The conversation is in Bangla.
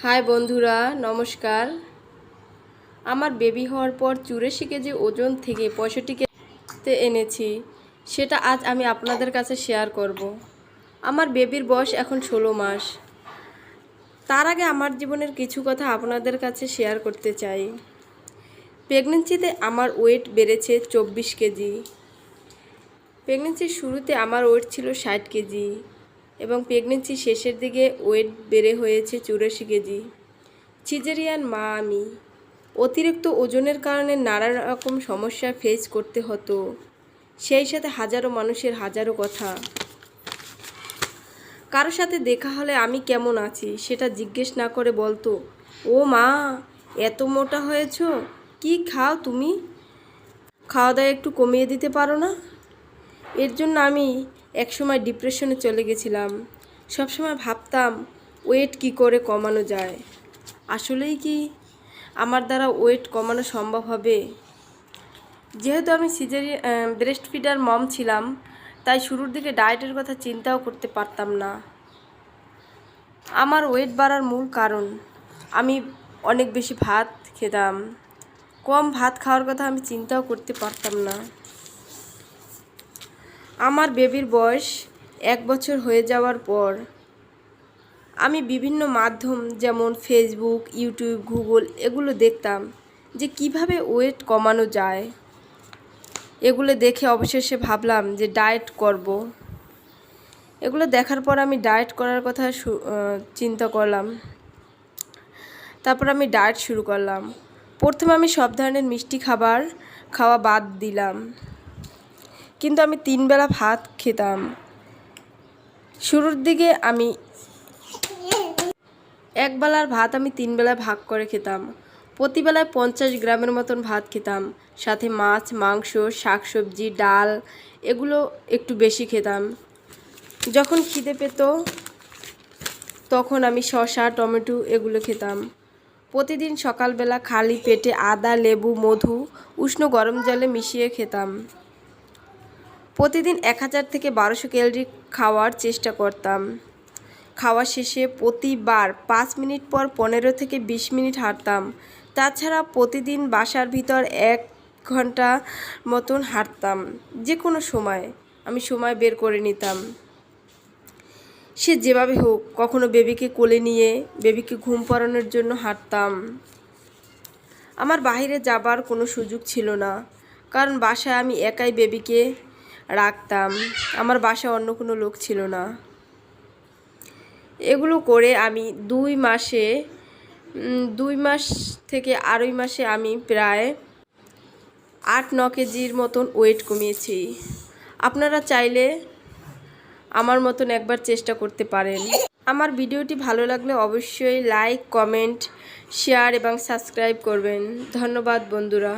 হাই বন্ধুরা, নমস্কার। আমার বেবি হওয়ার পর চুরাশি কেজি ওজন থেকে পঁয়ষট্টি কেজিতে এনেছি, সেটা আজ আমি আপনাদের কাছে শেয়ার করব। আমার বেবির বয়স এখন ষোলো মাস। তার আগে আমার জীবনের কিছু কথা আপনাদের কাছে শেয়ার করতে চাই। প্রেগনেন্সিতে আমার ওয়েট বেড়েছে চব্বিশ কেজি। প্রেগনেন্সির শুরুতে আমার ওয়েট ছিল ষাট কেজি। এবং প্রেগনেন্সি শেষের দিকে ওয়েট বেড়ে হয়েছে চুরাশি কেজি। সিজেরিয়ান মা আমি। অতিরিক্ত ওজনের কারণে নানা রকম সমস্যা ফেস করতে হতো। সেই সাথে হাজারো মানুষের হাজারো কথা। কারোর সাথে দেখা হলে আমি কেমন আছি সেটা জিজ্ঞেস না করে বলতো, ও মা, এত মোটা হয়েছো, কি খাও তুমি? খাওয়া দাওয়া একটু কমিয়ে দিতে পারো না? এর জন্য আমি একসময় ডিপ্রেশনে চলে গেছিলাম। সবসময় ভাবতাম ওয়েট কি করে কমানো যায়? আসলেই কি আমার দ্বারা ওয়েট কমানো সম্ভব হবে? যেহেতু আমি সিজারি ব্রেস্ট ফিডার মম ছিলাম, তাই শুরুর দিকে ডায়েটের কথা চিন্তাও করতে পারতাম না। আমার ওয়েট বাড়ার মূল কারণ, আমি অনেক বেশি ভাত খেতাম। কম ভাত খাওয়ার কথা আমি চিন্তাও করতে পারতাম না। আমার বেবির বয়স এক বছর হয়ে যাওয়ার পর আমি বিভিন্ন মাধ্যম যেমন ফেসবুক ইউটিউব গুগল এগুলো দেখতাম যে কীভাবে ওয়েট কমানো যায়। এগুলো দেখে অবশেষে ভাবলাম যে ডায়েট করব। এগুলো দেখার পর আমি ডায়েট করার কথা চিন্তা করলাম। তারপর আমি ডায়েট শুরু করলাম। প্রথমে আমি সব ধরনের মিষ্টি খাবার খাওয়া বাদ দিলাম। কিন্তু আমি তিন বেলা ভাত খেতাম। শুরুর দিকে আমি এক বেলার ভাত আমি তিন বেলায় ভাগ করে খেতাম। প্রতিবেলায় পঞ্চাশ গ্রামের মতন ভাত খেতাম। সাথে মাছ, মাংস, শাকসবজি, ডাল এগুলো একটু বেশি খেতাম। যখন খিদে পেত, তখন আমি শসা, টমেটো এগুলো খেতাম। প্রতিদিন সকালবেলা খালি পেটে আদা, লেবু, মধু, উষ্ণ গরম জলে মিশিয়ে খেতাম। প্রতিদিন এক হাজার থেকে বারোশো ক্যালোরি খাওয়ার চেষ্টা করতাম। খাওয়া শেষে প্রতিবার পাঁচ মিনিট পর পনেরো থেকে বিশ মিনিট হাঁটতাম। তাছাড়া প্রতিদিন বাসার ভিতর এক ঘণ্টা মতন হাঁটতাম। যে কোনো সময় আমি সময় বের করে নিতাম। সে যেভাবে হোক, কখনো বেবিকে কোলে নিয়ে বেবিকে ঘুম পাড়ানোর জন্য হাঁটতাম। আমার বাইরে যাবার কোনো সুযোগ ছিল না। কারণ বাসায় আমি একাই বেবিকে রাখতাম। আমার বাসায় অন্য কোনো লোক ছিল না। এগুলো করে আমি দুই মাসে দুই মাস থেকে আড়াই মাসে আমি প্রায় আট, ন কেজির মতন ওয়েট কমিয়েছি। আপনারা চাইলে আমার মতন একবার চেষ্টা করতে পারেন। আমার ভিডিওটি ভালো লাগলে অবশ্যই লাইক কমেন্ট শেয়ার এবং সাবস্ক্রাইব করবেন। ধন্যবাদ বন্ধুরা।